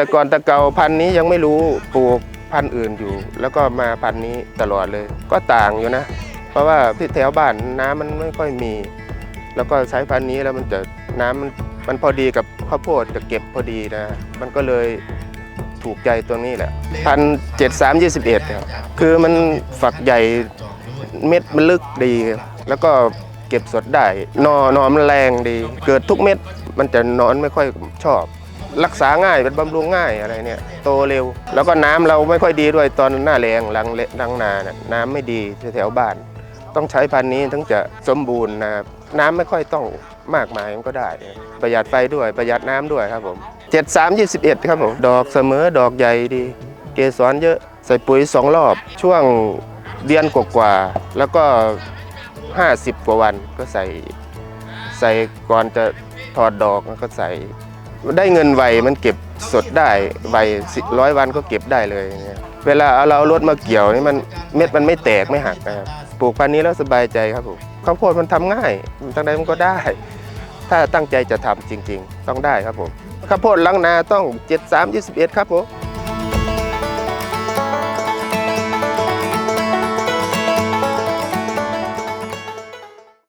แต่ก่อนแต่เก่าพันนี้ยังไม่รู้ปลูกพันธุ์อื่นอยู่ แล้วก็มาพันธุ์นี้ตลอดเลย ก็ต่างอยู่นะ เพราะว่าที่แถวบ้านน้ำมันไม่ค่อยมี แล้วก็ใช้พันธุ์นี้แล้วมันจะน้ำมันมันพอดีกับข้าวโพดจะเก็บพอดีนะ มันก็เลยถูกใจตัวนี้แหละพันเจ็ดสามยี่สิบเอ็ดคือมันฝักใหญ่เม็ดมันลึกดี แล้วก็เก็บสดได้นอนอมันแรงดี เกิดทุกเม็ดมันจะนอนไม่ค่อยชอบ รักษาง่ายเป็นบำรุงง่ายอะไรเนี่ยโตเร็ว แล้วก็น้ำเราไม่ค่อยดีด้วยตอนหน้าแรงหลังเลหลังนาน่ะน้ำไม่ดีแถวบ้าน ต้องใช้พันธุ์นี้ถึงจะสมบูรณ์นะครับน้ำไม่ค่อยต้องมากมายมันก็ได้ ประหยัดไฟด้วยประหยัดน้ำด้วยครับผม7 3 21ครับผมดอกเสมอดอกใหญ่ดี เกสรเยอะใส่ปุ๋ยสองรอบ ช่วงเดือนกว่าๆแล้วก็50กว่าวันก็ใส่ใส่ก่อนจะถอดดอกก็ใส่ ได้เงินไวมันเก็บสดได้ไวร้อยวันก็เก็บได้เลยเนี่ยเวลาเอาเราเอารถมาเกี่ยวนี่มันเม็ดมันไม่แตกไม่หักนะครับปลูกพันธุ์นี้แล้วสบายใจครับผมข้าวโพดมันทำง่ายทางใดมันก็ได้ ถ้าตั้งใจจะทำจริง ๆ ต้องได้ครับผมข้าวโพดลังนาต้อง 73 21 ครับผม